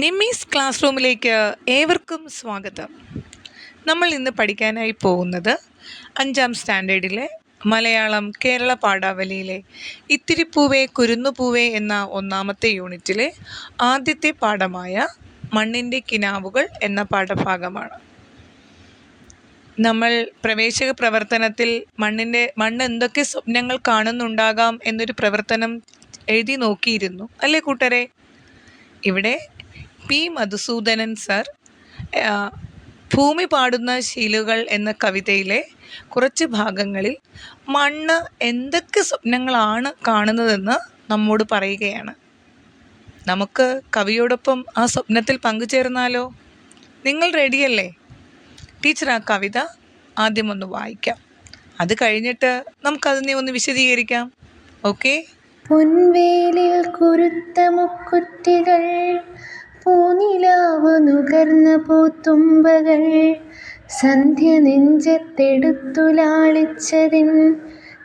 Nimmi's class റൂമിലേക്ക് ഏവർക്കും സ്വാഗതം. നമ്മൾ ഇന്ന് പഠിക്കാനായി പോകുന്നത് അഞ്ചാം സ്റ്റാൻഡേർഡിലെ മലയാളം കേരള പാഠാവലിയിലെ ഇത്തിരിപ്പൂവേ കുരുന്നുപൂവേ എന്ന ഒന്നാമത്തെ യൂണിറ്റിലെ ആദ്യത്തെ പാഠമായ മണ്ണിന്റെ കിനാവുകൾ എന്ന പാഠഭാഗമാണ്. നമ്മൾ പ്രവേശക പ്രവർത്തനത്തിൽ മണ്ണിന്റെ മണ്ണ് എന്തൊക്കെ സ്വപ്നങ്ങൾ കാണുന്നുണ്ടാകാം എന്നൊരു പ്രവർത്തനം എഴുതി നോക്കിയിരുന്നു. അല്ലേ കൂട്ടരെ? ഇവിടെ പി. മധുസൂദനൻ സർ ഭൂമി പാടുന്ന ശീലുകൾ എന്ന കവിതയിലെ കുറച്ച് ഭാഗങ്ങളിൽ മണ്ണ് എന്തൊക്കെ സ്വപ്നങ്ങളാണ് കാണുന്നതെന്ന് നമ്മോട് പറയുകയാണ്. നമുക്ക് കവിയോടൊപ്പം ആ സ്വപ്നത്തിൽ പങ്കുചേർന്നാലോ? നിങ്ങൾ റെഡിയല്ലേ? ടീച്ചർ ആ കവിത ആദ്യം ഒന്ന് വായിക്കാം. അത് കഴിഞ്ഞിട്ട് നമുക്കതിനെ ഒന്ന് വിശദീകരിക്കാം. ഓക്കെ? പൊൻവേലിൽ കുരുത്ത മുക്കുറ്റികൾ പൂനിലാവ് നുകർന്ന പൂത്തുമ്പകൾ സന്ധ്യ നെഞ്ചത്തെടുത്തു ലാളിച്ചതിൻ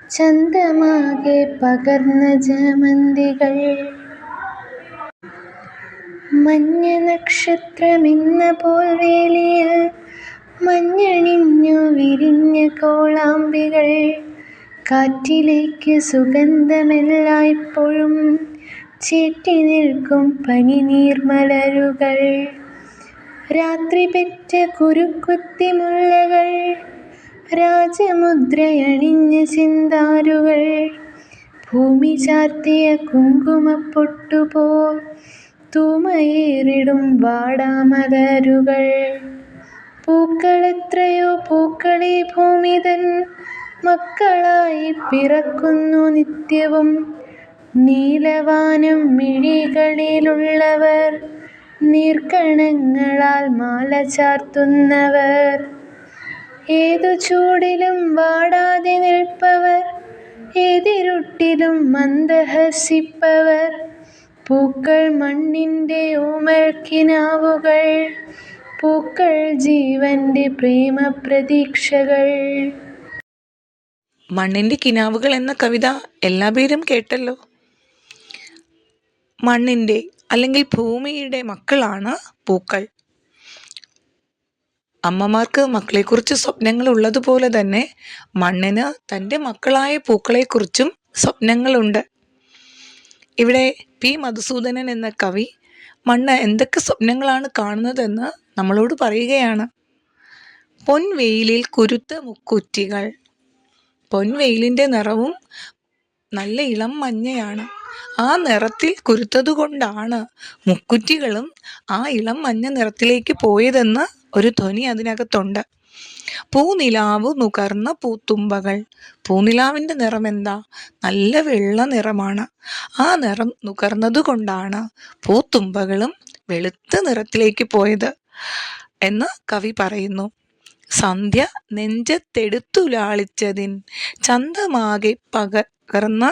ചന്തമാകെ പകർന്ന ജമന്തികൾ. മഞ്ഞ നക്ഷത്രമെന്ന പോൽ വേലിയിൽ മഞ്ഞണിഞ്ഞു വിരിഞ്ഞ കോളാമ്പികൾ. കാറ്റിലേക്ക് സുഗന്ധമെല്ലായ്പ്പോഴും ചേറ്റി നിൽക്കും പനി നീർമലരുകൾ രാത്രി പെറ്റ കുരുക്കുത്തി മുല്ലകൾ. രാജമുദ്രയണിഞ്ഞ ചിന്താരുകൾ. ഭൂമി ചാർത്തിയ കുങ്കുമപ്പൊട്ടുപോ തൂമയേറിടും വാടാമലരുകൾ പൂക്കളെത്രയോ പൂക്കളെ ഭൂമിതൻ മക്കളായി പിറക്കുന്നു നിത്യവും. നീലവാനം മിഴികളിലുള്ളവർ നീർക്കണങ്ങളാൽ മാല ചാർത്തുന്നവർ. ഏതു ചൂടിലും വാടാതെ നിൽപ്പവർ ഏതിരുട്ടിലും മന്ദഹസിപ്പവർ. പൂക്കൾ മണ്ണിന്റെ ഉമർക്കിനാവുകൾ പൂക്കൾ ജീവന്റെ പ്രേമ പ്രതീക്ഷകൾ മണ്ണിന്റെ കിനാവുകൾ എന്ന കവിത എല്ലാ പേരും കേട്ടല്ലോ. മണ്ണിന്റെ അല്ലെങ്കിൽ ഭൂമിയുടെ മക്കളാണ് പൂക്കൾ. അമ്മമാർക്ക് മക്കളെക്കുറിച്ച് സ്വപ്നങ്ങൾ ഉള്ളതുപോലെ തന്നെ മണ്ണിന് തന്റെ മക്കളായ പൂക്കളെക്കുറിച്ചും സ്വപ്നങ്ങളുണ്ട്. ഇവിടെ പി. മധുസൂദനൻ എന്ന കവി മണ്ണ് എന്തൊക്കെ സ്വപ്നങ്ങളാണ് കാണുന്നതെന്ന് നമ്മളോട് പറയുകയാണ്. പൊൻവെയിലിൽ കുരുത്ത മുക്കുറ്റികൾ. പൊൻവെയിലിന്റെ നിറവും നല്ല ഇളം മഞ്ഞയാണ്. ആ നിറത്തിൽ കുരുത്തതുകൊണ്ടാണ് മുക്കുറ്റികളും ആ ഇളം മഞ്ഞ നിറത്തിലേക്ക് പോയതെന്ന് ഒരു ധ്വനി അതിനകത്തുണ്ട്. പൂനിലാവ് നുകർന്ന പൂത്തുമ്പകൾ. പൂനിലാവിന്റെ നിറം എന്താ നല്ല വെള്ള നിറമാണ്. ആ നിറം നുകർന്നതുകൊണ്ടാണ് പൂത്തുമ്പകളും വെളുത്ത നിറത്തിലേക്ക് പോയത് എന്ന് കവി പറയുന്നു. സന്ധ്യ നെഞ്ചത്തെടുത്തുലാളിച്ചതിൻ ചന്തമാകെ പകർന്ന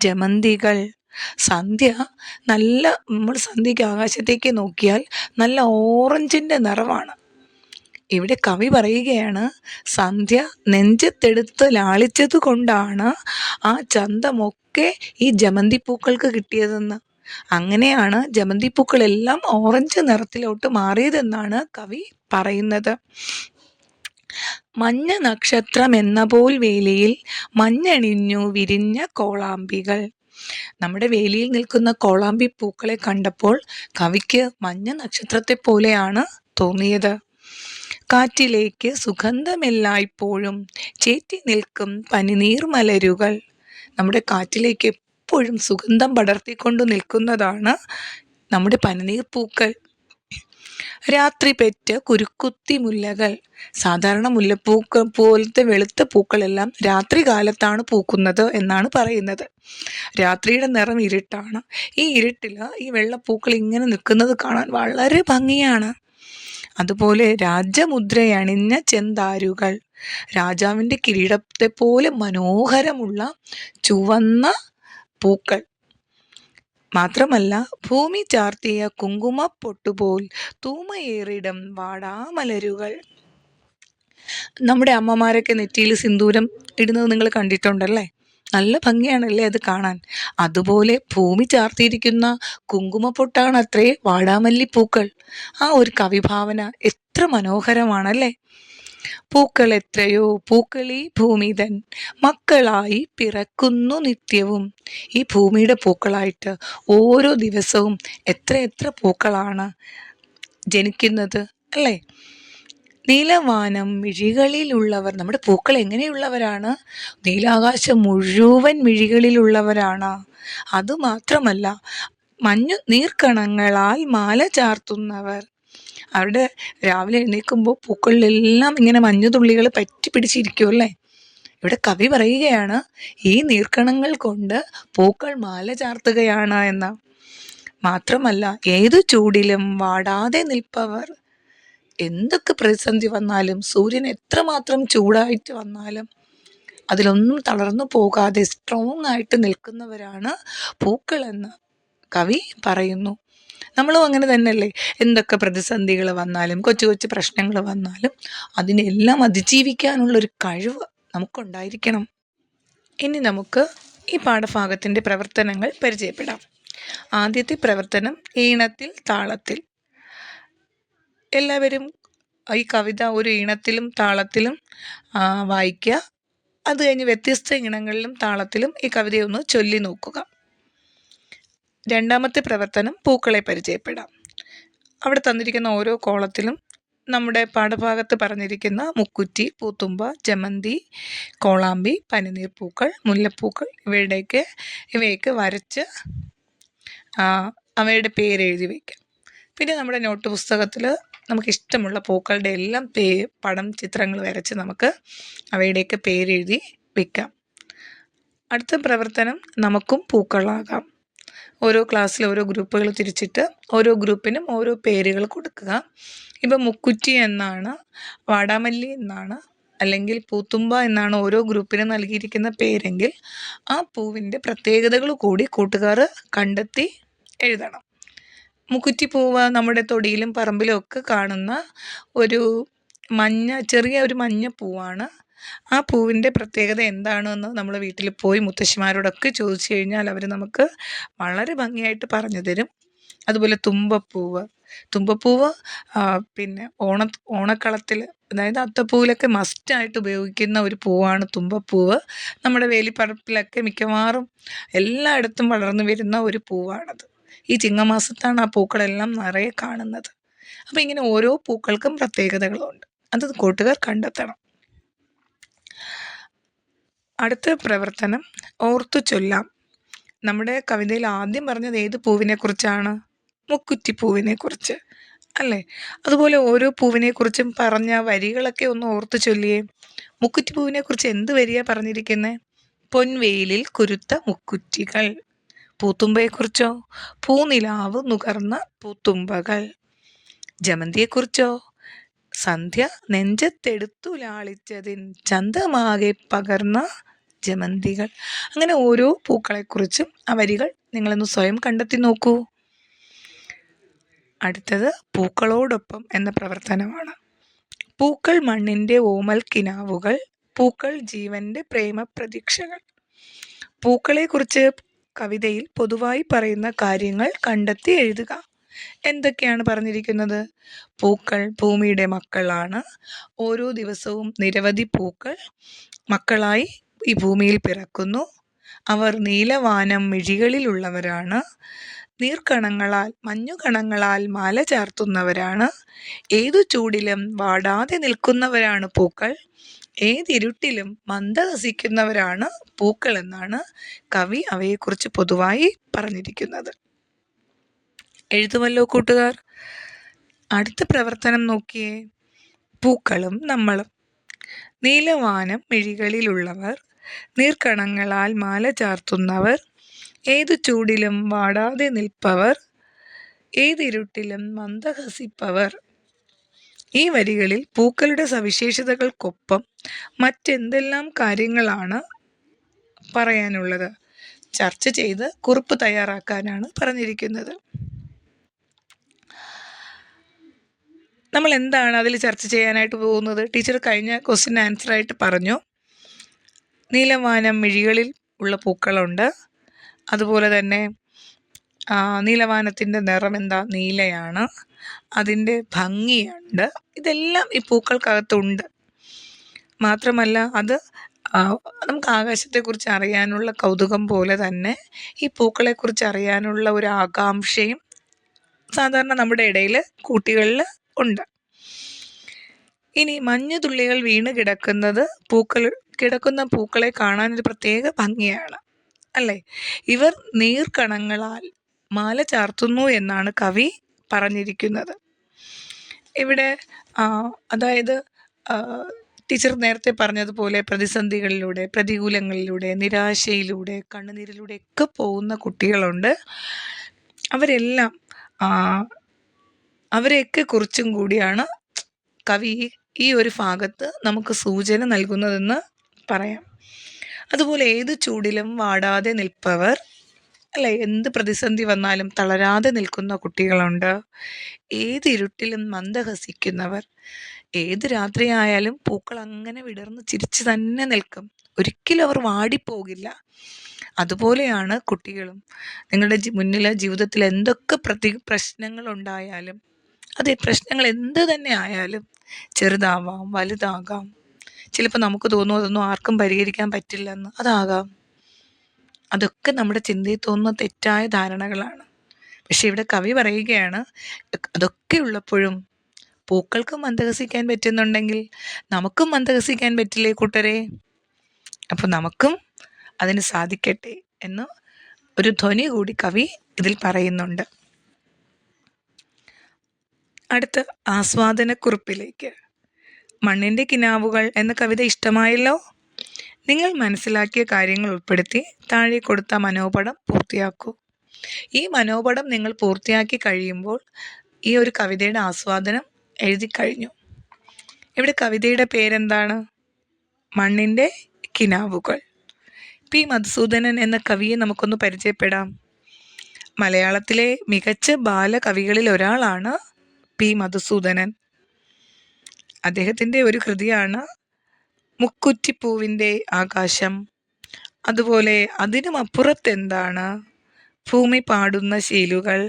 ജമന്തികൾ. സന്ധ്യ നല്ല നമ്മൾ സന്ധ്യയ്ക്ക് ആകാശത്തേക്ക് നോക്കിയാൽ നല്ല ഓറഞ്ചിന്റെ നിറമാണ് ഇവിടെ കവി പറയുകയാണ് സന്ധ്യ നെഞ്ചത്തെടുത്ത് ലാളിച്ചത് കൊണ്ടാണ് ആ ചന്തമൊക്കെ ഈ ജമന്തിപ്പൂക്കൾക്ക് കിട്ടിയതെന്ന്. അങ്ങനെയാണ് ജമന്തിപ്പൂക്കളെല്ലാം ഓറഞ്ച് നിറത്തിലോട്ട് മാറിയതെന്നാണ് കവി പറയുന്നത്. മഞ്ഞ നക്ഷത്രം എന്ന പോൽ വേലിയിൽ മഞ്ഞണിഞ്ഞു വിരിഞ്ഞ കോളാമ്പികൾ. നമ്മുടെ വേലിയിൽ നിൽക്കുന്ന കോളാമ്പി പൂക്കളെ കണ്ടപ്പോൾ കവിക്ക് മഞ്ഞ നക്ഷത്രത്തെ പോലെയാണ് തോന്നിയത്. കാറ്റിലേക്ക് സുഗന്ധമെല്ലായ്പ്പോഴും ചേറ്റി നിൽക്കും പനിനീർ മലരുകൾ നമ്മുടെ കാറ്റിലേക്ക് എപ്പോഴും സുഗന്ധം പടർത്തിക്കൊണ്ട് നിൽക്കുന്നതാണ് നമ്മുടെ പനിനീർ പൂക്കൾ രാത്രി പെറ്റ് കുരുക്കുത്തി മുല്ലകൾ. സാധാരണ മുല്ലപ്പൂക്കൾ പോലത്തെ വെളുത്ത പൂക്കളെല്ലാം രാത്രി കാലത്താണ് പൂക്കുന്നത് എന്നാണ് പറയുന്നത്. രാത്രിയുടെ നിറം ഇരുട്ടാണ്. ഈ ഇരുട്ടിൽ ഈ വെള്ളപ്പൂക്കൾ ഇങ്ങനെ നിൽക്കുന്നത് കാണാൻ വളരെ ഭംഗിയാണ്. അതുപോലെ രാജമുദ്രയണിഞ്ഞ ചെന്താരുകൾ രാജാവിന്റെ കിരീടത്തെ പോലെ മനോഹരമുള്ള ചുവന്ന പൂക്കൾ. മാത്രമല്ല ഭൂമി ചാർത്തിയ കുങ്കുമ പൊട്ടുപോൽ തൂമയേറിടം വാടാമലരുകൾ. നമ്മുടെ അമ്മമാരൊക്കെ നെറ്റിയിൽ സിന്ദൂരം ഇടുന്നത് നിങ്ങൾ കണ്ടിട്ടുണ്ടല്ലേ? നല്ല ഭംഗിയാണല്ലേ അത് കാണാൻ. അതുപോലെ ഭൂമി ചാർത്തിയിരിക്കുന്ന കുങ്കുമപ്പൊട്ടാണ് അത്രേ വാടാമല്ലിപ്പൂക്കൾ. ആ ഒരു കവിഭാവന എത്ര മനോഹരമാണല്ലേ? പൂക്കൾ എത്രയോ പൂക്കളീ ഭൂമിതൻ. മക്കളായി പിറക്കുന്നു നിത്യവും. ഈ ഭൂമിയുടെ പൂക്കളായിട്ട് ഓരോ ദിവസവും എത്ര എത്ര പൂക്കളാണ് ജനിക്കുന്നത് അല്ലേ? നീലവാനം മിഴികളിലുള്ളവർ നമ്മുടെ പൂക്കൾ എങ്ങനെയുള്ളവരാണ്? നീലാകാശം മുഴുവൻ മിഴികളിലുള്ളവരാണ്. അതുമാത്രമല്ല മഞ്ഞു നീർക്കണങ്ങളാൽ മാല ചാർത്തുന്നവർ അവിടെ രാവിലെ എണീക്കുമ്പോൾ പൂക്കളിലെല്ലാം ഇങ്ങനെ മഞ്ഞുതുള്ളികൾ പറ്റി പിടിച്ചിരിക്കും അല്ലേ? ഇവിടെ കവി പറയുകയാണ് ഈ നീർക്കണങ്ങൾ കൊണ്ട് പൂക്കൾ മാല ചാർത്തുകയാണ് എന്ന. മാത്രമല്ല ഏതു ചൂടിലും വാടാതെ നിൽപ്പവർ എന്തൊക്കെ പ്രതിസന്ധി വന്നാലും സൂര്യൻ എത്രമാത്രം ചൂടായിട്ട് വന്നാലും അതിലൊന്നും തളർന്നു പോകാതെ സ്ട്രോങ് ആയിട്ട് നിൽക്കുന്നവരാണ് പൂക്കളെന്ന് കവി പറയുന്നു. നമ്മളും അങ്ങനെ തന്നെയല്ലേ? എന്തൊക്കെ പ്രതിസന്ധികൾ വന്നാലും കൊച്ചു കൊച്ചു പ്രശ്നങ്ങൾ വന്നാലും അതിനെല്ലാം അതിജീവിക്കാനുള്ളൊരു കഴിവ് നമുക്കുണ്ടായിരിക്കണം. ഇനി നമുക്ക് ഈ പാഠഭാഗത്തിന്റെ പ്രവർത്തനങ്ങൾ പരിചയപ്പെടാം. ആദ്യത്തെ പ്രവർത്തനം ഈണത്തിൽ താളത്തിൽ. എല്ലാവരും ഈ കവിത ഒരു ഈണത്തിലും താളത്തിലും വായിക്കുക. അത് കഴിഞ്ഞ് വ്യത്യസ്ത ഈണങ്ങളിലും താളത്തിലും ഈ കവിതയൊന്ന് ചൊല്ലി നോക്കുക. രണ്ടാമത്തെ പ്രവർത്തനം പൂക്കളെ പരിചയപ്പെടാം. അവിടെ തന്നിരിക്കുന്ന ഓരോ കോളത്തിലും നമ്മുടെ പാഠഭാഗത്ത് പറഞ്ഞിരിക്കുന്ന മുക്കുറ്റി പൂത്തുമ്പ ജമന്തി കോളാമ്പി പനിനീർ പൂക്കൾ മുല്ലപ്പൂക്കൾ ഇവയുടെയൊക്കെ ഇവയൊക്കെ വരച്ച് അവയുടെ പേര് എഴുതി വയ്ക്കാം പിന്നെ നമ്മുടെ നോട്ട് പുസ്തകത്തിൽ നമുക്ക് ഇഷ്ടമുള്ള പൂക്കളുടെ എല്ലാം പേ പടം ചിത്രങ്ങൾ വരച്ച് നമുക്ക് അവയുടെയൊക്കെ പേരെഴുതി വയ്ക്കാം അടുത്ത പ്രവർത്തനം നമുക്കും പൂക്കളാകാം. ഓരോ ക്ലാസ്സിൽ ഓരോ ഗ്രൂപ്പുകൾ തിരിച്ചിട്ട് ഓരോ ഗ്രൂപ്പിനും ഓരോ പേരുകൾ കൊടുക്കുക. ഇപ്പം മുക്കുറ്റി എന്നാണ് വാടാമല്ലി എന്നാണ് അല്ലെങ്കിൽ പൂത്തുമ്പ എന്നാണ് ഓരോ ഗ്രൂപ്പിനും നൽകിയിരിക്കുന്ന പേരെങ്കിൽ ആ പൂവിന്റെ പ്രത്യേകതകൾ കൂടി കൂട്ടുകാർ കണ്ടെത്തി എഴുതണം. മുക്കുറ്റി പൂവ് നമ്മുടെ തൊടിയിലും പറമ്പിലും ഒക്കെ കാണുന്ന ഒരു മഞ്ഞ ചെറിയ ഒരു മഞ്ഞ പൂവാണ്. ആ പൂവിന്റെ പ്രത്യേകത എന്താണെന്ന് നമ്മൾ വീട്ടിൽ പോയി മുത്തശ്ശിമാരോടൊക്കെ ചോദിച്ചു കഴിഞ്ഞാൽ അവർ നമുക്ക് വളരെ ഭംഗിയായിട്ട് പറഞ്ഞു തരും. അതുപോലെ തുമ്പപ്പൂവ്. തുമ്പപ്പൂവ് പിന്നെ ഓണ ഓണക്കളത്തിൽ അതായത് അത്തപ്പൂവിലൊക്കെ മസ്റ്റായിട്ട് ഉപയോഗിക്കുന്ന ഒരു പൂവാണ് തുമ്പപ്പൂവ്. നമ്മുടെ വേലിപ്പറപ്പിലൊക്കെ മിക്കവാറും എല്ലായിടത്തും വളർന്നു വരുന്ന ഒരു പൂവാണത്. ഈ ചിങ്ങമാസത്താണ് ആ പൂക്കളെല്ലാം നിറയെ കാണുന്നത്. അപ്പോൾ ഇങ്ങനെ ഓരോ പൂക്കൾക്കും പ്രത്യേകതകളുണ്ട്. അത് കൂട്ടുകാർ കണ്ടെത്തണം. അടുത്ത പ്രവർത്തനം ഓർത്തു ചൊല്ലാം. നമ്മുടെ കവിതയിൽ ആദ്യം പറഞ്ഞത് ഏത് പൂവിനെ കുറിച്ചാണ് മുക്കുറ്റി പൂവിനെ കുറിച്ച് അല്ലേ? അതുപോലെ ഓരോ പൂവിനെ കുറിച്ചും പറഞ്ഞ വരികളൊക്കെ ഒന്ന് ഓർത്തു ചൊല്ലിയേ. മുക്കുറ്റി പൂവിനെ കുറിച്ച് എന്ത് വരിയാ പറഞ്ഞിരിക്കുന്നത് പൊൻവെയിലിൽ കുരുത്ത മുക്കുറ്റികൾ. പൂത്തുമ്പയെക്കുറിച്ചോ? പൂനിലാവ് നുകർന്ന പൂത്തുമ്പകൾ. ജമന്തിയെക്കുറിച്ചോ? സന്ധ്യ നെഞ്ചത്തെടുത്തു ലാളിച്ചതിൻ ചന്തമാകെ പകർന്ന ജമന്തികൾ അങ്ങനെ ഓരോ പൂക്കളെക്കുറിച്ചും ആ വരികൾ നിങ്ങളൊന്ന് സ്വയം കണ്ടെത്തി നോക്കൂ. അടുത്തത് പൂക്കളോടൊപ്പം എന്ന പ്രവർത്തനമാണ്. പൂക്കൾ മണ്ണിന്റെ ഓമൽ കിനാവുകൾ പൂക്കൾ ജീവന്റെ പ്രേമ പ്രതീക്ഷകൾ പൂക്കളെക്കുറിച്ച് കവിതയിൽ പൊതുവായി പറയുന്ന കാര്യങ്ങൾ കണ്ടെത്തി എഴുതുക. എന്തൊക്കെയാണ് പറഞ്ഞിരിക്കുന്നത്? പൂക്കൾ ഭൂമിയുടെ മക്കളാണ്. ഓരോ ദിവസവും നിരവധി പൂക്കൾ മക്കളായി ഈ ഭൂമിയിൽ പിറക്കുന്നു. അവർ നീലവാനം മിഴികളിലുള്ളവരാണ്. നീർക്കണങ്ങളാൽ മഞ്ഞുകണങ്ങളാൽ മാല ചാർത്തുന്നവരാണ്. ഏതു ചൂടിലും വാടാതെ നിൽക്കുന്നവരാണ് പൂക്കൾ. ഏതിരുട്ടിലും മന്ദഹസിക്കുന്നവരാണ് പൂക്കൾ എന്നാണ് കവി അവയെക്കുറിച്ച് പൊതുവായി പറഞ്ഞിരിക്കുന്നത്. എഴുതുമല്ലോ കൂട്ടുകാർ. അടുത്ത പ്രവർത്തനം നോക്കിയേ. പൂക്കളും നമ്മളും. നീലവാനം മിഴികളിലുള്ളവർ നീർക്കണങ്ങളാൽ മാല ചാർത്തുന്നവർ ഏതു ചൂടിലും വാടാതെ നിൽപ്പവർ ഏതിരുട്ടിലും മന്ദഹസിപ്പവർ. ഈ വരികളിൽ പൂക്കളുടെ സവിശേഷതകൾക്കൊപ്പം മറ്റെന്തെല്ലാം കാര്യങ്ങളാണ് പറയാനുള്ളത്? ചർച്ച ചെയ്ത് കുറിപ്പ് തയ്യാറാക്കാനാണ് പറഞ്ഞിരിക്കുന്നത്. നമ്മൾ എന്താണ് അതിൽ ചർച്ച ചെയ്യാനായിട്ട് പോകുന്നത്? ടീച്ചർ കഴിഞ്ഞ ക്വസ്റ്റ്യൻ ആൻസർ ആയിട്ട് പറഞ്ഞു. നീലവാനം മിഴികളിൽ ഉള്ള പൂക്കളുണ്ട്. അതുപോലെ തന്നെ നീലവാനത്തിന്റെ നിറം എന്താ? നീലയാണ്. അതിന്റെ ഭംഗിയുണ്ട്. ഇതെല്ലാം ഈ പൂക്കൾക്കകത്തുണ്ട്. മാത്രമല്ല അത് നമുക്ക് ആകാശത്തെക്കുറിച്ച് അറിയാനുള്ള കൗതുകം പോലെ തന്നെ ഈ പൂക്കളെക്കുറിച്ച് അറിയാനുള്ള ഒരു ആകാംക്ഷയും സാധാരണ നമ്മുടെ ഇടയിൽ കുട്ടികളിൽ ഉണ്ട്. ഇനി മഞ്ഞുതുള്ളികൾ വീണ് കിടക്കുന്നത് പൂക്കൾ കിടക്കുന്ന പൂക്കളെ കാണാൻ ഒരു പ്രത്യേക ഭംഗിയാണ്. അല്ലേ? ഇവർ നീർക്കണങ്ങളാൽ മാല ചാർത്തുന്നു എന്നാണ് കവി പറഞ്ഞിരിക്കുന്നത്. ഇവിടെ അതായത് ടീച്ചർ നേരത്തെ പറഞ്ഞതുപോലെ പ്രതിസന്ധികളിലൂടെ പ്രതികൂലങ്ങളിലൂടെ നിരാശയിലൂടെ കണ്ണുനീരിലൂടെ ഒക്കെ പോകുന്ന കുട്ടികളുണ്ട്. അവരെല്ലാം അവരെയൊക്കെ കുറിച്ചും കൂടിയാണ് കവി ഈ ഒരു ഭാഗത്ത് നമുക്ക് സൂചന നൽകുന്നതെന്ന് പറയാം. അതുപോലെ ഏത് ചൂടിലും വാടാതെ നിൽപ്പവർ അല്ലെ എന്ത് പ്രതിസന്ധി വന്നാലും തളരാതെ നിൽക്കുന്ന കുട്ടികളുണ്ട്. ഏത് ഇരുട്ടിലും മന്ദഹസിക്കുന്നവർ ഏത് രാത്രിയായാലും പൂക്കൾ അങ്ങനെ വിടർന്ന് ചിരിച്ചു തന്നെ നിൽക്കും. ഒരിക്കലും അവർ വാടിപ്പോകില്ല. അതുപോലെയാണ് കുട്ടികളും. നിങ്ങളുടെ മുന്നിലെ ജീവിതത്തിൽ എന്തൊക്കെ പ്രതി പ്രശ്നങ്ങൾ ഉണ്ടായാലും അതെ പ്രശ്നങ്ങൾ എന്ത് തന്നെ ആയാലും ചെറുതാവാം വലുതാകാം ചിലപ്പോൾ നമുക്ക് തോന്നും അതൊന്നും ആർക്കും പരിഹരിക്കാൻ പറ്റില്ലെന്ന്. അതാകാം. അതൊക്കെ നമ്മുടെ ചിന്തയിൽ തോന്നുന്ന തെറ്റായ ധാരണകളാണ്. പക്ഷെ ഇവിടെ കവി പറയുകയാണ് അതൊക്കെ ഉള്ളപ്പോഴും പൂക്കൾക്ക് മന്ദഹസിക്കാൻ പറ്റുന്നുണ്ടെങ്കിൽ നമുക്കും മന്ദഹസിക്കാൻ പറ്റില്ലേ കൂട്ടരെ? അപ്പോൾ നമുക്കും അതിന് സാധിക്കട്ടെ എന്ന് ഒരു ധ്വനി കൂടി കവി ഇതിൽ പറയുന്നുണ്ട്. അടുത്ത ആസ്വാദനക്കുറിപ്പിലേക്ക്. മണ്ണിന്റെ കിനാവുകൾ എന്ന കവിത ഇഷ്ടമായല്ലോ? നിങ്ങൾ മനസ്സിലാക്കിയ കാര്യങ്ങൾ ഉൾപ്പെടുത്തി താഴെ കൊടുത്ത മനോപടം പൂർത്തിയാക്കൂ. ഈ മനോപടം നിങ്ങൾ പൂർത്തിയാക്കി കഴിയുമ്പോൾ ഈ ഒരു കവിതയുടെ ആസ്വാദനം എഴുതി കഴിഞ്ഞു. ഇവിടെ കവിതയുടെ പേരെന്താണ്? മണ്ണിന്റെ കിനാവുകൾ. പി. മധുസൂദനൻ എന്ന കവിയെ നമുക്കൊന്ന് പരിചയപ്പെടാം. മലയാളത്തിലെ മികച്ച ബാലകവികളിൽ ഒരാളാണ് പി. മധുസൂദനൻ. അദ്ദേഹത്തിന്റെ ഒരു കൃതിയാണ് മുക്കുറ്റിപ്പൂവിന്റെ ആകാശം. അതുപോലെ അതിനും അപ്പുറത്തെന്താണ് ഭൂമി പാടുന്ന ശീലുകൾ?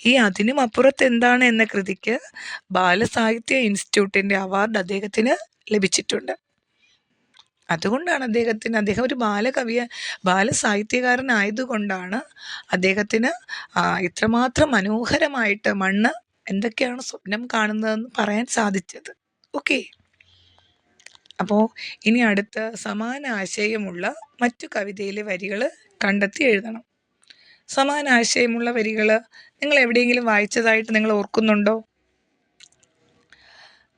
ഈ അതിനും അപ്പുറത്ത് എന്താണ് എന്ന കൃതിക്ക് ബാലസാഹിത്യ ഇൻസ്റ്റിറ്റ്യൂട്ടിന്റെ അവാർഡ് അദ്ദേഹത്തിന് ലഭിച്ചിട്ടുണ്ട്. അതുകൊണ്ടാണ് അദ്ദേഹത്തിന് അദ്ദേഹം ഒരു ബാലകവിയ ബാലസാഹിത്യകാരനായതുകൊണ്ടാണ് അദ്ദേഹത്തിന് ഇത്രമാത്രം മനോഹരമായിട്ട് മണ്ണ് എന്തൊക്കെയാണ് സ്വപ്നം കാണുന്നതെന്ന് പറയാൻ സാധിച്ചത്. ഓക്കെ. അപ്പോൾ ഇനി അടുത്ത സമാന ആശയമുള്ള മറ്റു കവിതയിലെ വരികൾ കണ്ടെത്തി എഴുതണം. സമാന ആശയമുള്ള വരികൾ നിങ്ങൾ എവിടെയെങ്കിലും വായിച്ചതായിട്ട് നിങ്ങൾ ഓർക്കുന്നുണ്ടോ?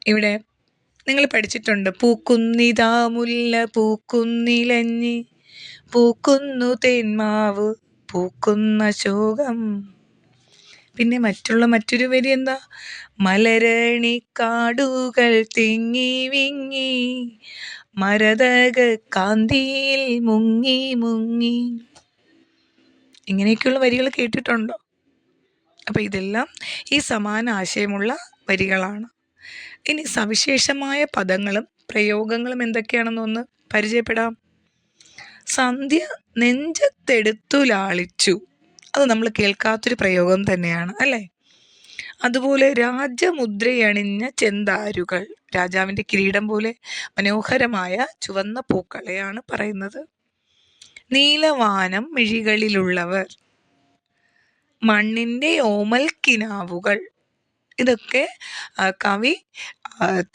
ഇവിടെ നിങ്ങൾ പഠിച്ചിട്ടുണ്ട്. പൂക്കുന്നിതാ മുല്ല പൂക്കുന്നിലഞ്ഞി പൂക്കുന്നു തേന്മാവ് പൂക്കുന്ന ശോകം പിന്നെ മറ്റുള്ള മറ്റൊരു വരി എന്താ? മലരണി കാടുകൾ തിങ്ങി വിങ്ങി മരതക കാന്തിയിൽ മുങ്ങി മുങ്ങി. ഇങ്ങനെയൊക്കെയുള്ള വരികൾ കേട്ടിട്ടുണ്ടോ? അപ്പോൾ ഇതെല്ലാം ഈ സമാന ആശയമുള്ള വരികളാണ്. ഇനി സവിശേഷമായ പദങ്ങളും പ്രയോഗങ്ങളും എന്തൊക്കെയാണെന്നൊന്ന് പരിചയപ്പെടാം. സന്ധ്യ നെഞ്ചത്തെടുത്തു ലാളിച്ചു. അത് നമ്മൾ കേൾക്കാത്തൊരു പ്രയോഗം തന്നെയാണ് അല്ലേ? അതുപോലെ രാജമുദ്രയണിഞ്ഞ ചെന്താരുകൾ രാജാവിന്റെ കിരീടം പോലെ മനോഹരമായ ചുവന്ന പൂക്കളെയാണ് പറയുന്നത്. നീലവാനം മിഴികളിലുള്ളവർ മണ്ണിന്റെ ഓമൽ കിനാവുകൾ ഇതൊക്കെ കവി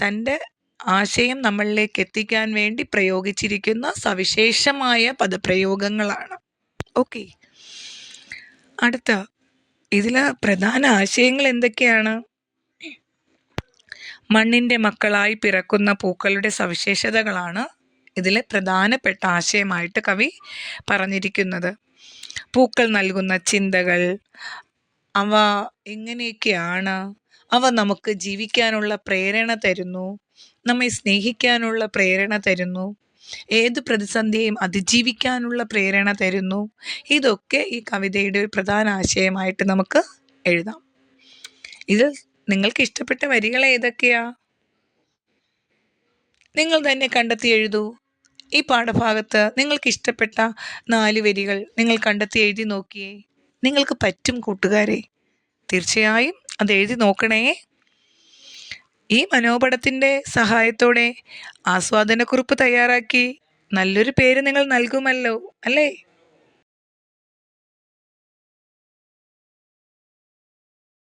തന്റെ ആശയം നമ്മളിലേക്ക് എത്തിക്കാൻ വേണ്ടി പ്രയോഗിച്ചിരിക്കുന്ന സവിശേഷമായ പദപ്രയോഗങ്ങളാണ്. ഓക്കെ. അടുത്ത ഇതിലെ പ്രധാന ആശയങ്ങൾ എന്തൊക്കെയാണ്? മണ്ണിന്റെ മക്കളായി പിറക്കുന്ന പൂക്കളുടെ സവിശേഷതകളാണ് ഇതിലെ പ്രധാനപ്പെട്ട ആശയമായിട്ട് കവി പറഞ്ഞിരിക്കുന്നത്. പൂക്കൾ നൽകുന്ന ചിന്തകൾ അവ എങ്ങനെയൊക്കെയാണ്? അവ നമുക്ക് ജീവിക്കാനുള്ള പ്രേരണ തരുന്നു നമ്മെ സ്നേഹിക്കാനുള്ള പ്രേരണ തരുന്നു ഏത് പ്രതിസന്ധിയെയും അതിജീവിക്കാനുള്ള പ്രേരണ തരുന്നു. ഇതൊക്കെ ഈ കവിതയുടെ ഒരു പ്രധാന ആശയമായിട്ട് നമുക്ക് എഴുതാം. ഇത് നിങ്ങൾക്ക് ഇഷ്ടപ്പെട്ട വരികൾ ഏതൊക്കെയാ? നിങ്ങൾ തന്നെ കണ്ടെത്തി എഴുതൂ. ഈ പാഠഭാഗത്ത് നിങ്ങൾക്ക് ഇഷ്ടപ്പെട്ട നാല് വരികൾ നിങ്ങൾ കണ്ടെത്തി എഴുതി നോക്കിയേ. നിങ്ങൾക്ക് പറ്റും കൂട്ടുകാരെ. തീർച്ചയായും അത് എഴുതി നോക്കണേ. ഈ മനോപടത്തിന്റെ സഹായത്തോടെ ആസ്വാദനക്കുറിപ്പ് തയ്യാറാക്കി നല്ലൊരു പേര് നിങ്ങൾ നൽകുമല്ലോ അല്ലേ?